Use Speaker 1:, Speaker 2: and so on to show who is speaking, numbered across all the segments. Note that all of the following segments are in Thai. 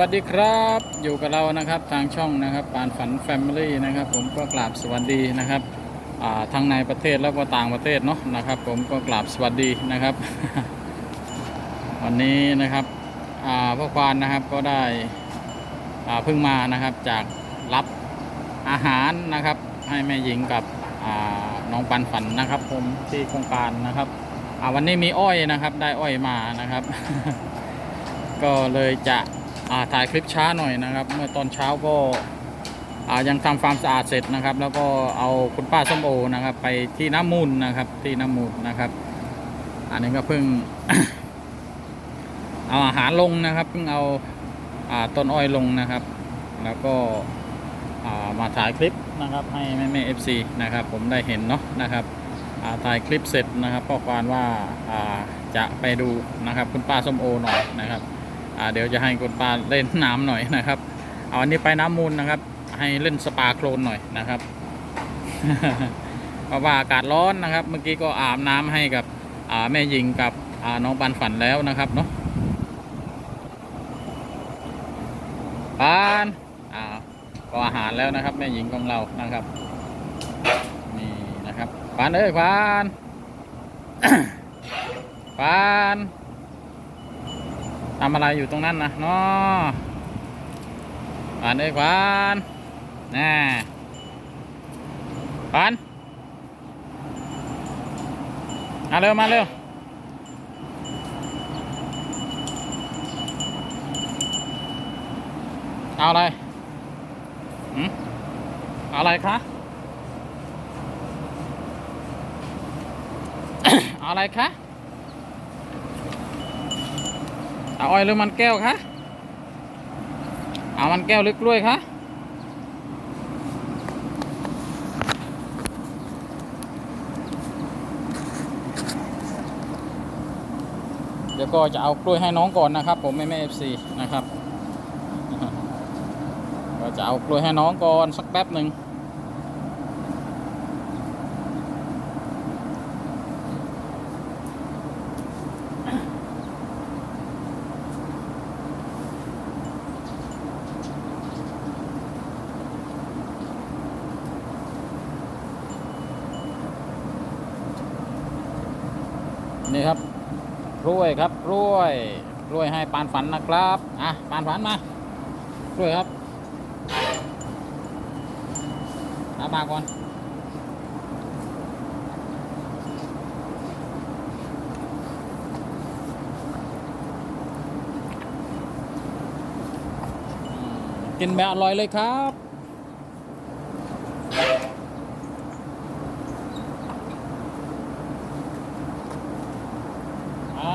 Speaker 1: วัสดีครับอยู่กับเรานะครับทางช่องนะครับปานฝันแฟมิลี่นะครับผมก็กราบสวัสดีนะครับอ่าทั้งในประเทศแล้วก็ต่างประเทศเนาะนะครับ ผมก็กราบสวัสดีนะครับ วันนี้นะครับพ่อควานนะครับก็ได้เพิ่งมานะครับจากรับอาหารนะครับ ให้แม่หญิงกับน้องปันฝันนะครับ ผมที่โครงการนะครับวันนี้มีอ้อยนะครับได้อ้อยมานะครับ ก็เลยจะ ถ่ายคลิปช้าหน่อยนะครับ เมื่อตอนเช้าก็ยังทำความสะอาดเสร็จนะครับ แล้วก็เอาคุณป้าส้มโอนะครับ ไปที่น้ำมูลนะครับ ที่น้ำมูลนะครับ อันนี้ก็เพิ่ง เอาอาหารลงนะครับ เพิ่งเอาอาต้นอ้อยลงนะครับ แล้วก็มาถ่ายคลิปนะครับให้แม่แม่เอฟซีนะครับ ผมได้เห็นเนาะนะครับถ่ายคลิปเสร็จนะครับก็ควานว่าาจะไปดูนะครับคุณป้าส้มโอหน่อยนะครับ เดี๋ยวจะให้คุณป้าเล่นน้ำหน่อยนะครับ เอาอันนี้ไปน้ำมูลนะครับ ให้เล่นสปาโคลนหน่อยนะครับ เพราะว่าอากาศร้อนนะครับ เมื่อกี้ก็อาบน้ำให้กับแม่หญิงกับน้องปันฝันแล้วนะครับเนาะปานอ่าก็อาหารแล้วนะครับ แม่หญิงของเรานะครับ นี่นะครับปานเอ้ยปานปาน ทำอะไรอยู่ตรงนั้นนะเนาะปานเอ้ยปานน่ปานมาเร็วมาเร็วเอาอะไรหืมอะไรคะอะไรคะ เอาอ้อยหรือมันแก้วคะเอามันแก้วหรือกล้วยคะเดี๋ยวก็จะเอากล้วยให้น้องก่อนนะครับ ผมไม่ไม่เอฟซีนะครับ ก็จะเอากล้วยให้น้องก่อนสักแป๊บหนึ่ง ครับกล้วยครับกล้วยกล้วยให้ปานฝันนะครับอะปานฝันมากล้วยครับเอามาก่อนกินแบบอร่อยเลยครับ อ่า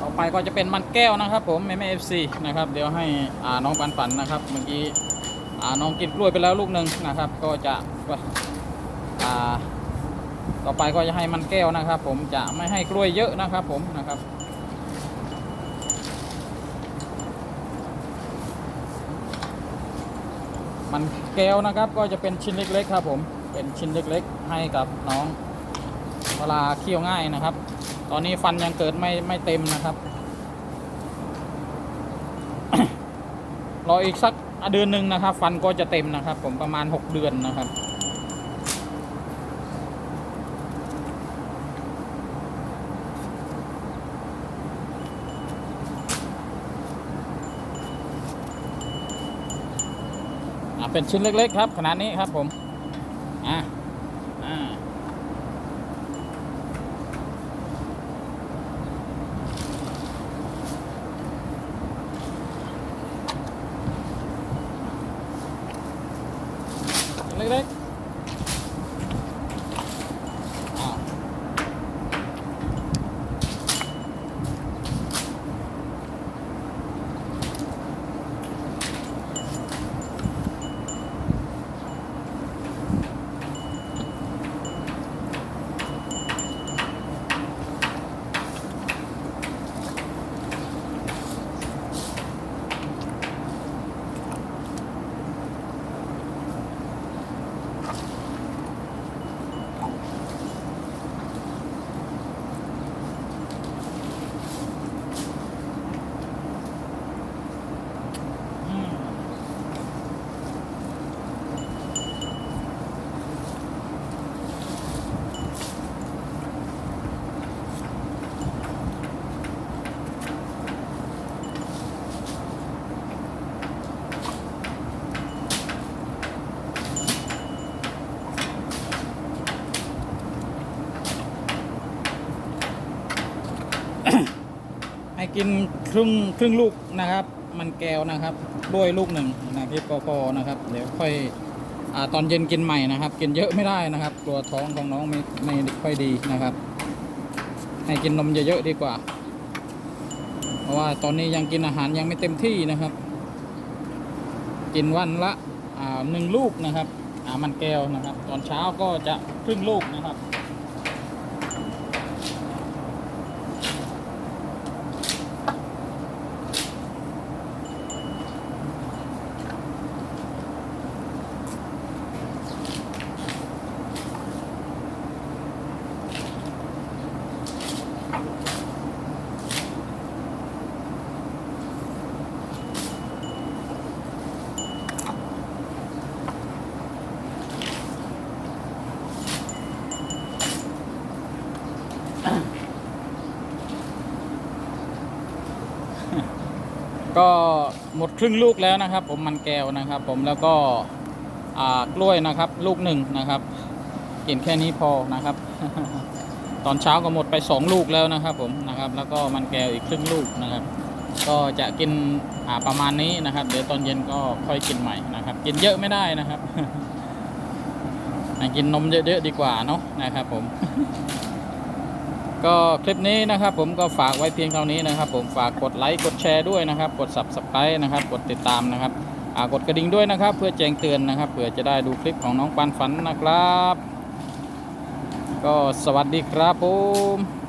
Speaker 1: ต่อไปก็จะเป็นมันแก้วนะครับ ผมแม่แม่เอฟซีนะครับ เดี๋ยวให้อ่าน้องปันฝันนะครับ เมื่อกี้อ่าน้องกินกล้วยไปแล้วลูกหนึ่งนะครับ ก็จะอ่าต่อไปก็จะให้มันแก้วนะครับ ผมจะไม่ให้กล้วยเยอะนะครับ ผมนะครับมันแก้วนะครับก็จะเป็นชิ้นเล็ก ๆ ครับ ผมเป็นชิ้นเล็ก ๆ ให้กับน้องเวลาเคี่ยวง่ายนะครับ ตอนนี้ฟันยังเกิดไม่ไม่เต็มนะครับ รออีกสักเดือนหนึ่งนะครับ ฟันก็จะเต็มนะครับ ผมประมาณ 6 เดือนนะครับเป็นชิ้นเล็ก ๆ ครับ ขนาดนี้ครับผม อะ Make it back. กินครึ่งครึ่งลูกนะครับ มันแก้วนะครับด้วยลูกหนึ่งนะที่พอๆนะครับ เดี๋ยวค่อยอาตอนเย็นกินใหม่นะครับ กินเยอะไม่ได้นะครับ กลัวท้องของน้องไม่ไม่ค่อยดีนะครับ ให้กินนมเยอะๆดีกว่า เพราะว่าตอนนี้ยังกินอาหารยังไม่เต็มที่นะครับ กินวันละอ่าหนึ่งลูกนะครับอ่ามันแก้วนะครับ ตอนเช้าก็จะครึ่งลูกนะครับ ก็หมดครึ่งลูกแล้วนะครับ ผมมันแก้วนะครับ ผมแล้วก็กล้วยนะครับ ลูกหนึ่งนะครับกินแค่นี้พอนะครับ ตอนเช้าก็หมดไปสองลูกแล้วนะครับ ผมนะครับ แล้วก็มันแก้วอีกครึ่งลูกนะครับ ก็จะกินประมาณนี้นะครับ เดี๋ยวตอนเย็นก็ค่อยกินใหม่นะครับ กินเยอะไม่ได้นะครับให้กินนมเยอะๆดีกว่าเนาะนะครับผม ก็คลิปนี้นะครับผมก็ฝากไว้เพียงเท่านี้นะครับ ผมฝากกดไลค์กดแชร์ด้วยนะครับ กด subscribe นะครับ กดติดตามนะครับกดกระดิ่งด้วยนะครับ เพื่อแจ้งเตือนนะครับเผื่อจะได้ดูคลิปของน้องปันฝันนะครับ ก็สวัสดีครับผม